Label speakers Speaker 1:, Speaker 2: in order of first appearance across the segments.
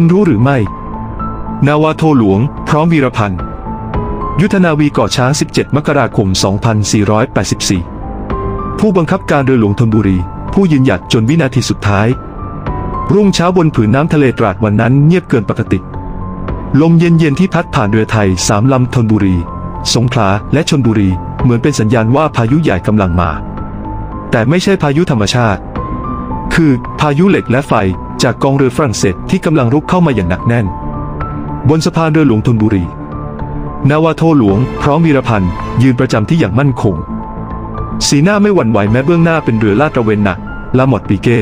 Speaker 1: คุณรู้หรือไม่ นาวาโทหลวง พร้อมวีรพันธ์ ยุทธนาวีเกาะช้าง 17 มกราคม 2484 ผู้บังคับการเรือหลวงธนบุรี ผู้ยืนหยัดจนวินาทีสุดท้าย รุ่งเช้าบนผืนน้ำทะเลตราดวันนั้นเงียบเกินปกติ ลมเย็นๆที่พัดผ่านเรือไทยสามลำธนบุรี สงขลาและชนบุรี เหมือนเป็นสัญญาณว่าพายุใหญ่กำลังมา แต่ไม่ใช่พายุธรรมชาติ คือพายุเหล็กและไฟ จากกองเรือฝรั่งเศสที่กำลังรุกเข้ามาอย่างหนักแน่น บนสะพานเรือหลวงธนบุรี นาวาโทหลวง พร้อมวีรพันธ์ยืนประจำที่อย่างมั่นคง สีหน้าไม่หวั่นไหวแม้เบื้องหน้าเป็นเรือลาดตระเวนหนักลาหมดปีเก้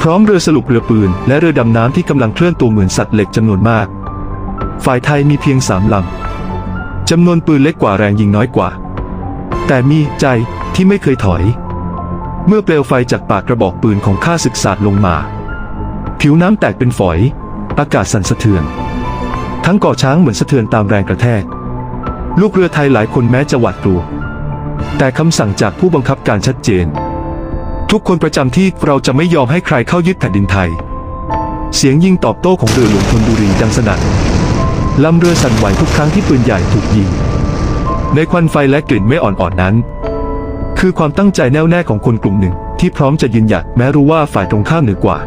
Speaker 1: พร้อมเรือสรุปเรือปืน และเรือดำน้ำที่กำลังเคลื่อนตัวเหมือนสัตว์เหล็กจำนวนมาก ฝ่ายไทยมีเพียงสามลำจำนวนปืนเล็กกว่าแรงยิงน้อยกว่า แต่มีใจที่ไม่เคยถอย เมื่อเปลวไฟจากปากกระบอกปืนของข้าศึกสาดลงมา ผิวน้ำแตกเป็นฝอย อากาศสั่นสะเทือน ทั้งเกาะช้างเหมือนสะเทือนตามแรงกระแทก ลูกเรือไทยหลายคนแม้จะหวาดกลัว แต่คำสั่งจากผู้บังคับการชัดเจน ทุกคนประจำที่เราจะไม่ยอมให้ใครเข้ายึดแผ่นดินไทย เสียงยิงตอบโต้ของเรือหลวงธนบุรีดังสนั่นลำเรือสั่นไหวทุกครั้งที่ปืนใหญ่ถูกยิง ในควันไฟและกลิ่นไม่อ่อนๆนั้น คือความตั้งใจแน่วแน่ของคนกลุ่มหนึ่งที่พร้อมจะยืนหยัดแม้รู้ว่าฝ่ายตรงข้ามเหนือกว่า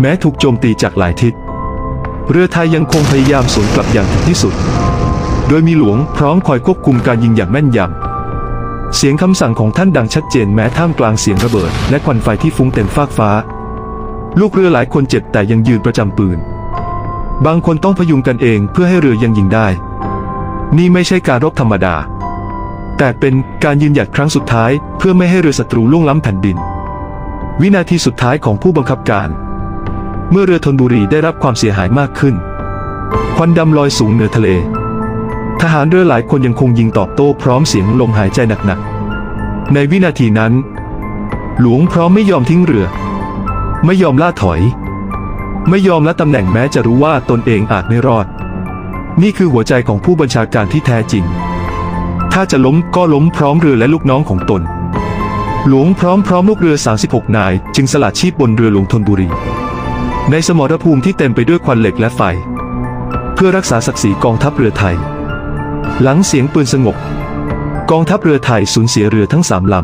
Speaker 1: แม้ถูกโจมตีจากหลายทิศ เรือไทยยังคงพยายามสวนกลับอย่างถึงที่สุด โดยมีหลวงพร้อมคอยควบคุมการยิงอย่างแม่นยำ เสียงคำสั่งของท่านดังชัดเจนแม้ท่ามกลางเสียงระเบิด และควันไฟที่ฟุ้งเต็มฟากฟ้า ลูกเรือหลายคนเจ็บแต่ยังยืนประจำปืน บางคนต้องพยุงกันเองเพื่อให้เรือยังยิงได้ นี่ไม่ใช่การรบธรรมดา แต่เป็นการยืนหยัดครั้งสุดท้าย เพื่อไม่ให้เรือศัตรูล่วงล้ำแผ่นดิน วินาทีสุดท้ายของผู้บังคับการ เมื่อเรือธนบุรีได้รับความเสียหายมากขึ้น ควันดำลอยสูงเหนือทะเล ทหารเรือหลายคนยังคงยิงตอบโต้พร้อมเสียงลมหายใจหนักๆ ในวินาทีนั้น หลวงพร้อมไม่ยอมทิ้งเรือ ไม่ยอมล่าถอย ไม่ยอมละตำแหน่งแม้จะรู้ว่าตนเองอาจไม่รอด นี่คือหัวใจของผู้บัญชาการที่แท้จริง ถ้าจะล้มก็ล้มพร้อมเรือและลูกน้องของตนหลวงพร้อมพร้อมลูกเรือ 36 นาย จึงสละชีพบนเรือหลวงธนบุรี ในสมรภูมิที่เต็มไปด้วยควันเหล็กและไฟ เพื่อรักษาศักดิ์ศรีกองทัพเรือไทย หลังเสียงปืนสงบ กองทัพเรือไทยสูญเสียเรือทั้งสามล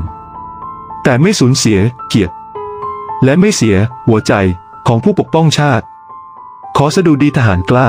Speaker 1: ำ แต่ไม่สูญเสียเกียรติ และไม่เสียหัวใจของผู้ปกป้องชาติ ขอสดุดีทหารกล้า